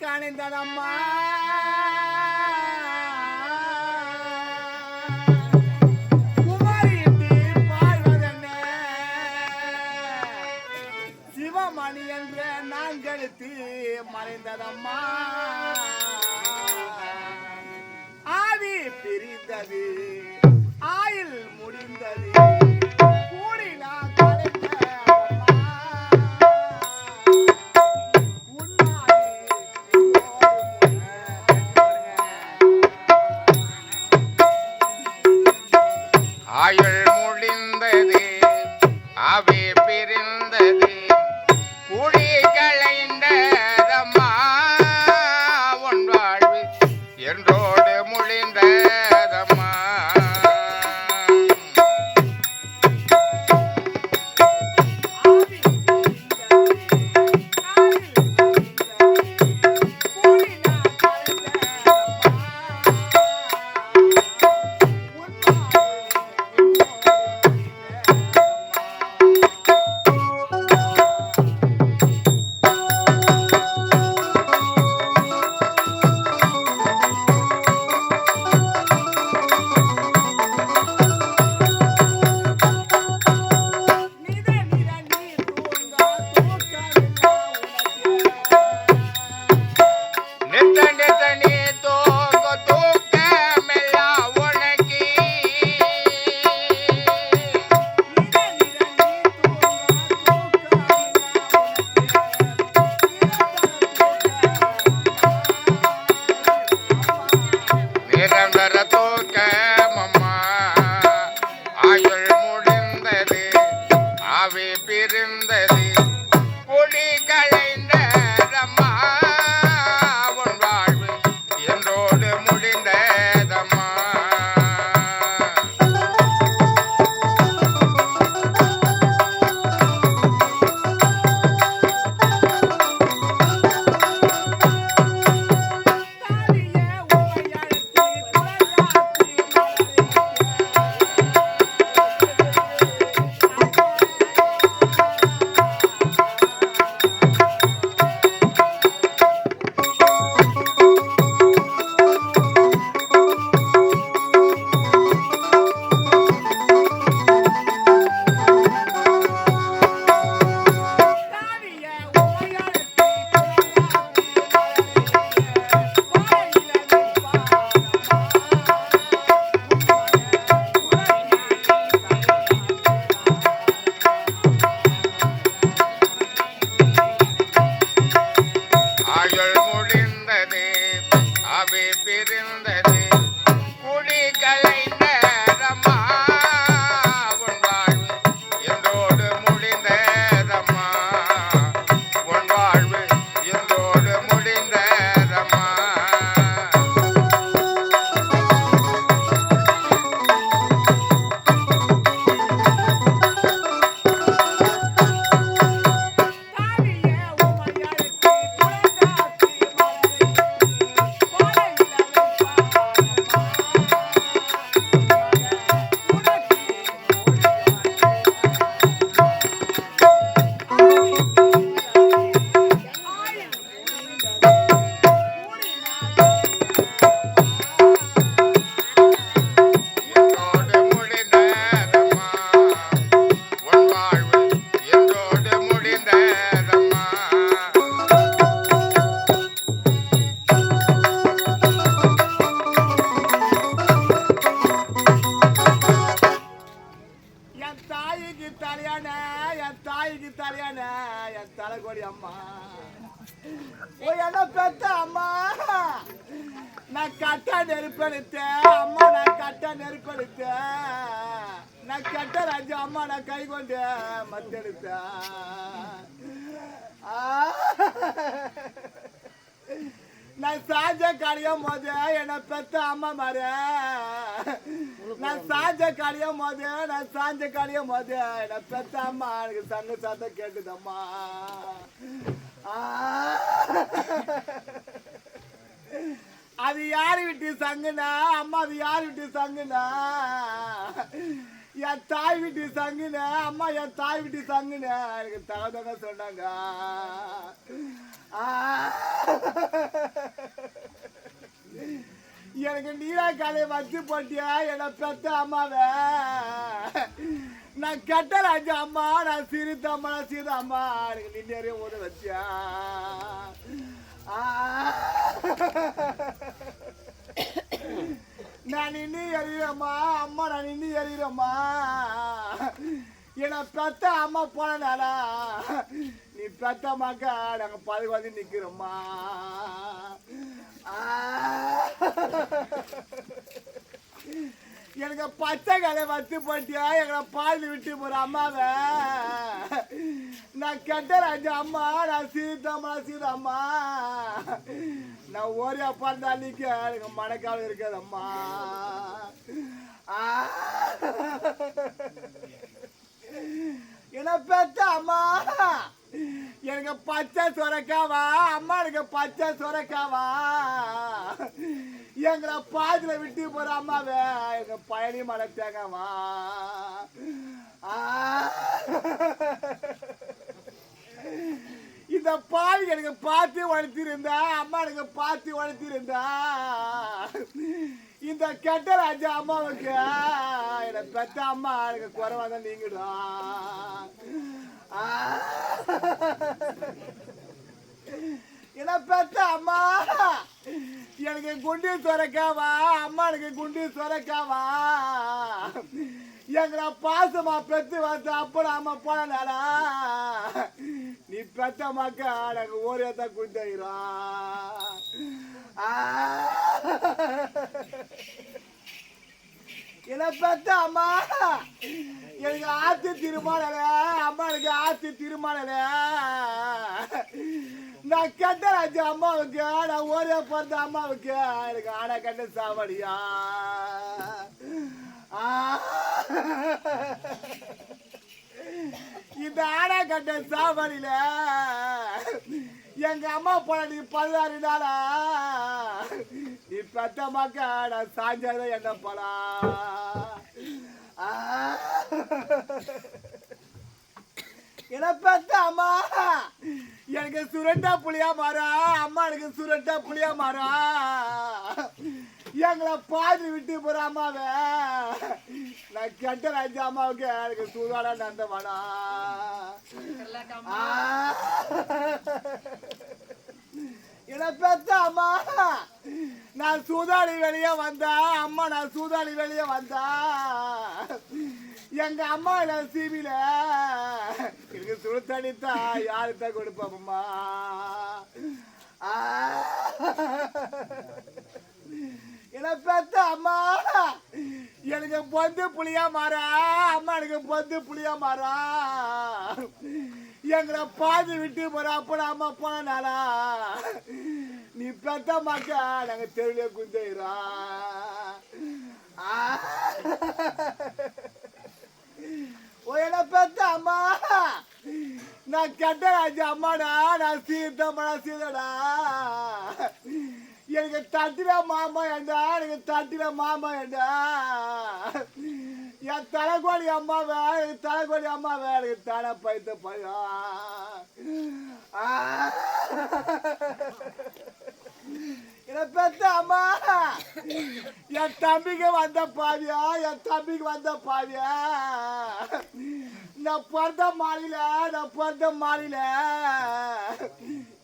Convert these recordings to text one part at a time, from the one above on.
கணிந்ததம்மா சிவமணி என்ற நான்கெழுத்து மறைந்ததம்மா. ஆதி பிரிந்தது. என் தலைகோடி அம்மா. என்ன பெத்த அம்மா? நான் கட்ட நெருப்பெடுத்தேன் அம்மா நான் கட்ட நெருப்பெடுத்தேன் நான் கட்ட ராஜு அம்மா நான் கை கொண்டு மத்தெடுத்தேன் ஆ. நான் சாஞ்ச கடையும் போது என்னை பெத்த அம்மா மாறு. நான் சாஞ்ச காரியம் போது நான் சாஞ்ச காரியம் போது என்னை பெத்த அம்மா. எனக்கு சங்க சத்தம் கேட்டுதம்மா அது யாரு விட்டு சங்குனா அம்மா அது யாரு விட்டு சங்குனா என் தாய் வீட்டு சங்குன அம்மா என் தாய் வீட்டு சங்குன எனக்கு தகதக சொன்னாங்க. எனக்கு நீரா காலை வச்சு போட்டியா? என்ன பெத்த அம்மாவை. நான் கெட்ட ராஜா அம்மா நான் சிரித்த அம்மா நான் சீத அம்மா. எனக்கு நின்னேறிய ஓட வச்சியா? ஆ. நான் நின்று எறிகிறேம்மா அம்மா நான் நின்று எறிகிறேம்மா என்னை பெத்த அம்மா போனனாலா நீ நாங்கள் பாதுகாத்து வந்து நிற்கிறோம்மா எனக்கு பச்சை கலை வச்சு போட்டியா? எங்களை பால் விட்டு போற அம்மாவை. நான் கெட்ட ராஜா அம்மா நான் சீதம்மா சீதாம்மா நான் ஒரே அப்பா இருந்தாலிக்க எனக்கு மனக்காலம் இருக்காதம்மா ஆ. என்ன பெத்த அம்மா எனக்கு பச்சை சொரக்காவா? அம்மா எனக்கு பச்சை சொரக்காவா? எங்களை பாதியில விட்டு போற அம்மாவே எங்க பயணி மலை தேங்கவா? இந்த பாவி எனக்கு பார்த்து வளர்த்திருந்தா அம்மா எனக்கு பார்த்து வளர்த்திருந்தா இந்த கெட்ட ராஜா அம்மாவுக்கு என்னை பெத்த அம்மா எனக்கு குறைவா தான் நீங்கிடும். என்ன பெத்த அம்மா? எனக்கு குண்டி சொரக்காவா? அம்மா எனக்கு குண்டி சொரக்காவா? எங்களை பாசமா பெத்து வந்து அப்பட அம்மா போனாலா நீ பெத்த மக்கா எனக்கு ஒரே தான் குண்டாயிரும் என்ன பெத்த அம்மா. எனக்கு ஆத்து திருமாடல அம்மா எனக்கு ஆத்து திருமாடல நான் கெட்ட ராஜா அம்மாவுக்கு நான் ஒரே பிறந்த அம்மாவுக்கு எனக்கு ஆட கட்ட சாவடியா? இந்த ஆடா கட்ட சாவடியில எங்க அம்மா போல நீ பதினாறு நாளா நீ பெத்த மக்கா நான் என்ன போலா? என்ன பெத்த அம்மா? எனக்கு சுரண்டா புளியா மாறா. அம்மா எனக்கு சுரண்டா புளியா மாறா. எங்களை பாதி விட்டு போற அம்மாவை நான் கெட்ட ராஜா அம்மாவுக்கு எனக்கு சூதாடா நந்தவாடா என்ன பெத்த அம்மா. நான் சூதாடி வெளியே வந்தா அம்மா நான் சூதாடி வெளியே வந்தா. எங்க அம்மா இல்ல சிவில? எனக்கு சுடு தண்ணித்தா யாருக்கா கொடுப்போம்மா என்ன பெத்த அம்மா. எனக்கு பொந்து புளியா மாறா. அம்மா எனக்கு பொந்து புளியா மாறா. எங்களை பாதி விட்டு போற அப்பட அம்மா போனாலா நீ பெத்த மக்கா நாங்க தெருவிலே குந்தைரா ஓ என்ன பெத்த அம்மா. நான் கெட்ட ராஜா அம்மாடா. நான் சீத்தம்மா சீதடா எனக்கு தட்டில மாமா ஏண்டா? எனக்கு தட்டில மாமா ஏண்டா? என் தலைக்கோடி அம்மா வேற எனக்கு தலைக்கோடி அம்மா அம்மாவை எனக்கு தலை பைத்த பையன். என்ன பெத்த அம்மா. என் தம்பிக்கு வந்த பாவியா? என் தம்பிக்கு வந்த பாவியா? நான் பிறந்த மாறில நான் பிறந்த மாறில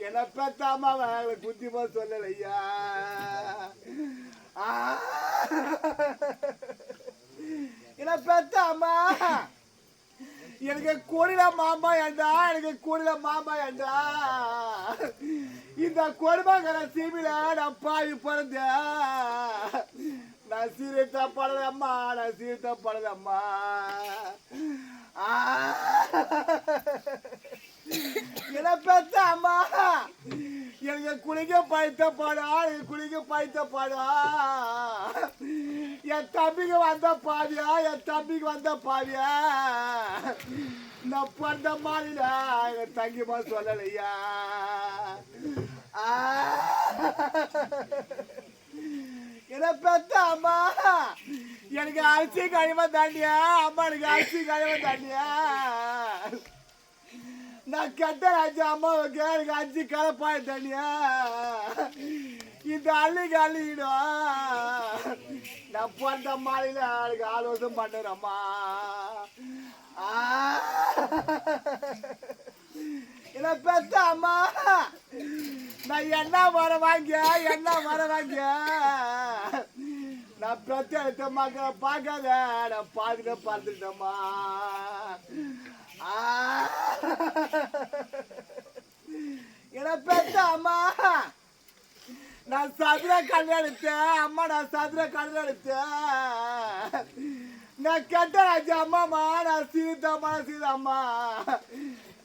என்ன பெத்த அம்மாவை எனக்கு புத்திமா சொல்லலையா என்ன பெத்த அம்மா எனக்கு கொடில மாமா ஏண்டா? எனக்கு கொடில மாமா ஏண்டா? இந்த கொடுமைங்கிற சீமில நான் பாவி பிறந்த நான் சீரித்த படலம்மா நான் சீரித்த படலம்மா. என்ன பெத்த அம்மா? எனக்கு குளிக்க பயத்த பாடா எனக்கு குளிக்க பயத்த பாடா என் தம்பிக்கு வந்த பாவியா என் தம்பிக்கு வந்த பாவியா நான் பிறந்த மாதிரில என் தங்கிமா சொல்லலையா? ஆ. என்ன பெத்த அம்மா எனக்கு அரிசி கழிவா தாண்டியா அம்மா எனக்கு அரிசி கழிவா தாண்டியா நான் கெட்ட ராஜா அம்மாவுக்கு எனக்கு அஞ்சு கலப்பாய தாண்டியா இந்த அள்ளிக்கு அள்ளிக்கிடும் நான் பிறந்த மாலையில் எனக்கு ஆலோசனை பண்ணுறேம்மா என்ன பெத்த அம்மா நான் என்ன வர வாங்க என்ன வர வாங்க நான் பெத்த மக்களை பார்க்காத நான் பார்த்துட்டு பார்த்துட்டேம்மா என்ன பெத்த அம்மா. நான் சதுர கல் எடுத்தேன். அம்மா நான் சதுர கல் எடுத்தேன். நான் கெட்ட ராஜா அம்மாமா நான் சீதம்மா சீதம்மா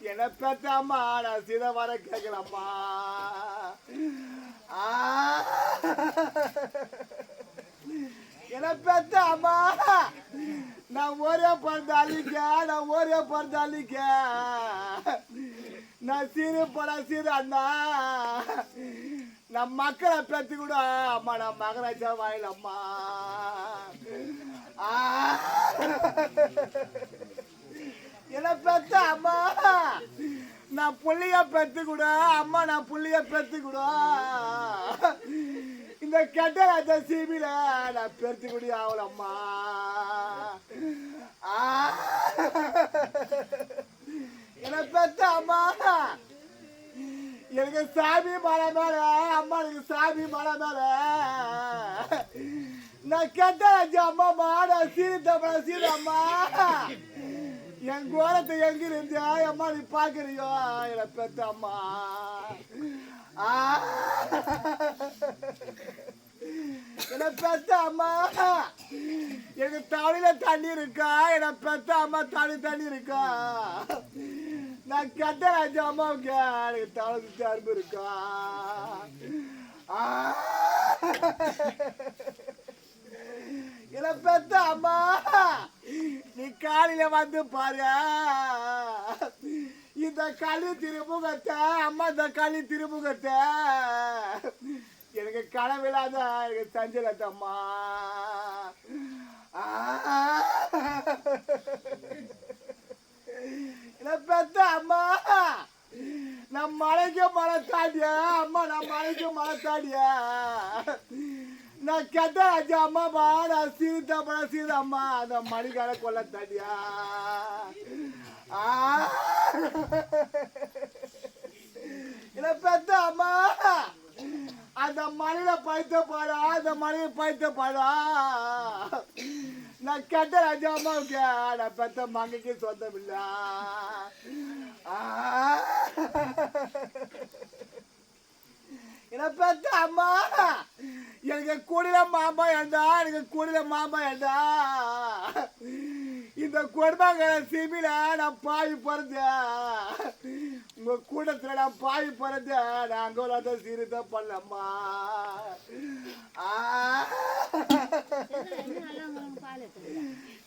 என்ன பெத்த அம்மா நான் சீத வர கேட்கலம்மா. என்ன பெத்த அம்மா. நான் ஒரே பிறந்த அழிக்க நான் ஒரே பிறந்த அழிக்க நான் சீரு பட சீரு அண்ணா. நம் மக்களை பெற்று கூட அம்மா நான் மகராஜா வாயில் அம்மா. என்ன பெத்த அம்மா. நான் புள்ளிய பெற்று கூட அம்மா நான் புள்ளிய பெற்று கூட. இந்த கெட்ட ராஜா சீபில நான் பெருத்து குடி ஆகலம்மா. ஆ. என்ன பெத்த அம்மா. எனக்கு சாமி மலை மேல அம்மா எனக்கு சாமி மலை மேல. நான் கெட்ட ராஜா அம்மாமா நான் சீரித்தம்மா சீரம்மா என் கோலத்தை எங்க இருந்தா அம்மா நீ பாக்குறியோ? என்னை பெத்த அம்மா. ஆ. என்ன பெத்த அம்மா. எனக்கு தலையில தண்ணி இருக்கா? என்னை பெத்த அம்மா தண்ணி தண்ணி இருக்கா? நான் கெட்ட ராஜா அம்மாவுக்கு எனக்கு தலை சுத்தி அரும்பு இருக்கா? ஆ. பெத்த அம்மா. நீ காலையில வந்து பாரு. இந்த களி திருமுகத்தை அம்மா இந்த களி திருமுகத்தை எனக்கு கனவில்லாத எனக்கு சஞ்சலத்தம்மா. பெத்த அம்மா? நம் மலைக்கு மலை அம்மா நம் மலைக்கு மலை நான் கெட்ட ராஜா பா நான் சீதப்பட சீதம்மா அந்த மணிக்கால கொல்ல தாண்டியா? என்ன பெத்த அம்மா? அந்த மலையில பைத்த பாடா அந்த மலையில பைத்த பாடா. நான் கெட்ட ராஜா அம்மாவுக்கு நான் பெத்த மங்கைக்கு சொந்தம் இல்ல. என்ன பெத்த அம்மா. எனக்கு கூடிய மாமா ஏண்டா எனக்கு கூடிய மாமா ஏண்டா இந்த குடும்பங்கிற சிமில நான் பாய் பிறந்தேன். உங்க கூட்டத்தில் நான் பாய் பிறந்தேன். நான் அங்க ஒரு சீரித்த பண்ணம்மா.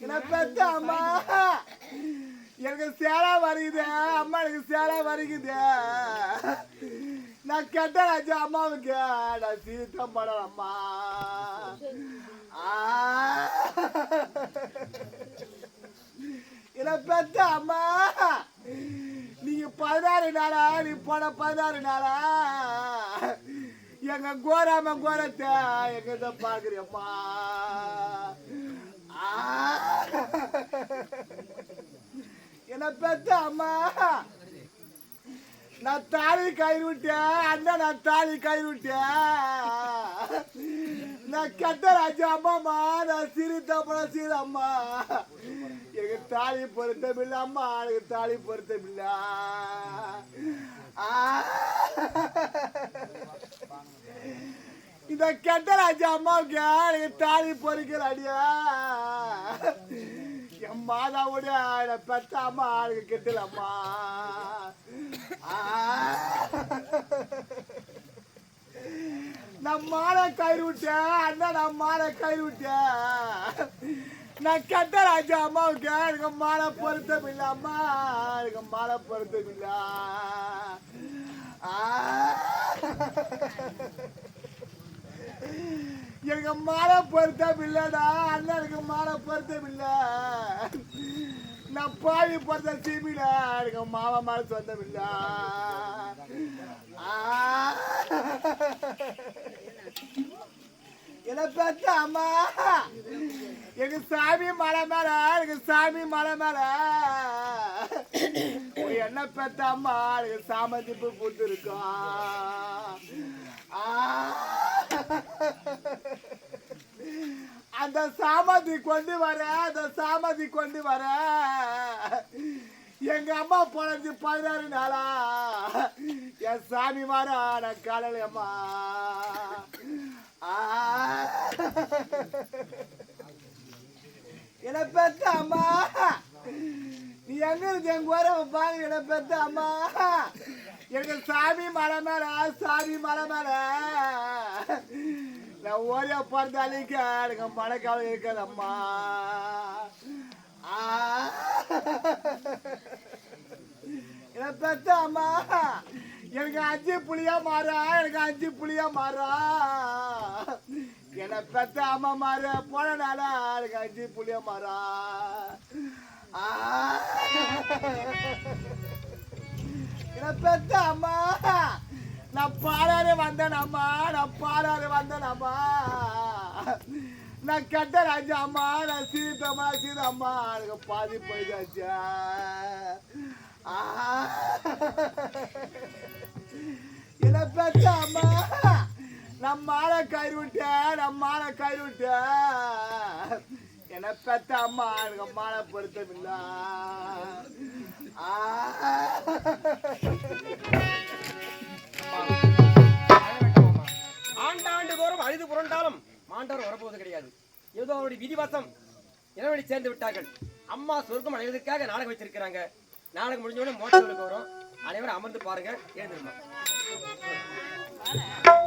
என்ன பெத்த அம்மா? எனக்கு சேலா வருகுது அம்மா எனக்கு சேலா வருகுது நான் கெட்ட ராஜா அம்மாவுக்கு நான் சீத்தம் படலம்மா என்ன பெத்த அம்மா நீங்க பதினாறு நாளா நீ போன பதினாறு நாளா? எங்க கோராம கோரத்தை எங்க இதை பாக்குறியம்மா என்ன பெத்த அம்மா நான் தாலி கயிறு விட்டேன் அண்ணன் நான் தாலி கயிறு விட்டேன் நான் கெட்ட ராஜா அம்மாமா நான் சிரித்தப்பட சிறு அம்மா. எனக்கு தாலி பொருத்தம் இல்லை அம்மா எனக்கு தாலி பொருத்தம் இல்லை. இந்த கெட்ட ராஜா அம்மாவுக்கு எனக்கு தாலி பொறுக்கிற அடியா. என் மாதாவுடைய என்னை பெத்த அம்மா எனக்கு கெட்டலம்மா நான் மாலை கயிறு விட்டேன் அண்ணா நான் மாலை கயிறு விட்டேன் நான் கெட்ட ராஜா அம்மாவுக்கு எனக்கு மாலை பொருத்தம் இல்லை அம்மா. எனக்கு மாலை பொருத்தம் இல்லை. எனக்கு மாலை பொருத்தம் இல்லடா அண்ணனுக்கு மாலை பொருத்தம் இல்ல. நான் பாவி பொருத்த சீமில எனக்கு மாமா மாலை சொந்தம் இல்ல. ஆ. என்ன பெத்த அம்மா. எங்க சாமி மலை மேல எனக்கு சாமி மலை மேல. என்ன பெத்த அம்மா எனக்கு சாமந்திப்பு கொடுத்துருக்கோம் அந்த சாமதி கொண்டு வர அந்த சாமதி கொண்டு வர. எங்க அம்மா பொழைஞ்சு பதினாறு நாளா. என் சாமி மாற நான் காலையிலம்மா என்ன பெத்த அம்மா நீ எங்க இருக்கு? எங்க ஊர பாருங்க என்ன பெத்த அம்மா. எனக்கு சாமி மலை மேல சாமி மலை மேல. நான் ஓரியா பிறந்தாலிக்க எனக்கு மழைக்காலம் இருக்காது அம்மா என்ன பெத்த அம்மா. எனக்கு அஞ்சு புளியா மாறா எனக்கு அஞ்சு புளியா மாறா. என்ன பெத்த அம்மா மாறு போனனால எனக்கு அஞ்சு புளியா மாறா. ஆ. என்ன பெத்த அம்மா நான் பாடாரு வந்தேன் அம்மா நான் பாடாரு வந்தேன் அம்மா. நான் கட்ட ராஜா அம்மா நான் சீதம்மா சீதம்மா எனக்கு பாதி போயிட்டாச்சா ஆ. என்ன பெத்த அம்மா நான் மாலை கயிறு விட்டேன் நான் மாலை கயிறு விட்டேன் என்ன பெத்த அம்மா எனக்கு மாலை பொருத்தமில்ல ஆ. ஆண்டாண்டு தோறும் அழுது புரண்டாலும் மாண்டவர் வரப்போவது கிடையாது. ஏதோ அவருடைய விதிவாசம் இனவழி சேர்ந்து விட்டார்கள். அம்மா சொர்க்கம் அடைவதற்காக நாடகம் வச்சிருக்கிறாங்க நாடகம் முடிஞ்ச உடனே மோட்டர்களுக்கு வரும் அனைவரும் அமர்ந்து பாருங்க. எழுந்திருமா வேலை